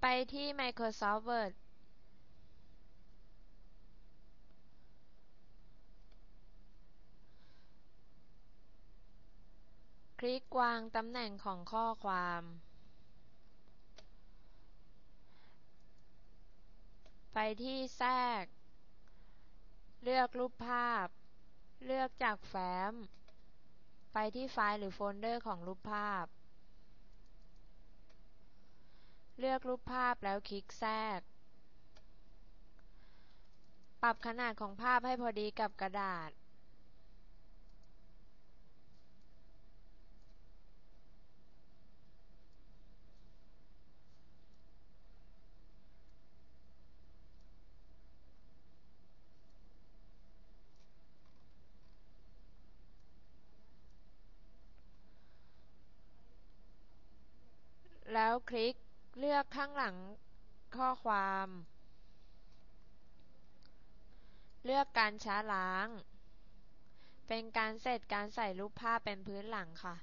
ไปที่ Microsoft Word คลิกวางตำแหน่งของข้อความ ไปที่แทรก เลือกรูปภาพ เลือกจากแฟ้ม ไปที่ไฟล์หรือโฟลเดอร์ของรูปภาพ เลือกรูปภาพแล้วคลิกแทรก ปรับขนาดของภาพให้พอดีกับกระดาษ แล้วคลิก เลือกข้างหลังข้อความ เลือกการช้าล้าง เป็นการเสร็จการใส่รูปภาพเป็นพื้นหลังค่ะ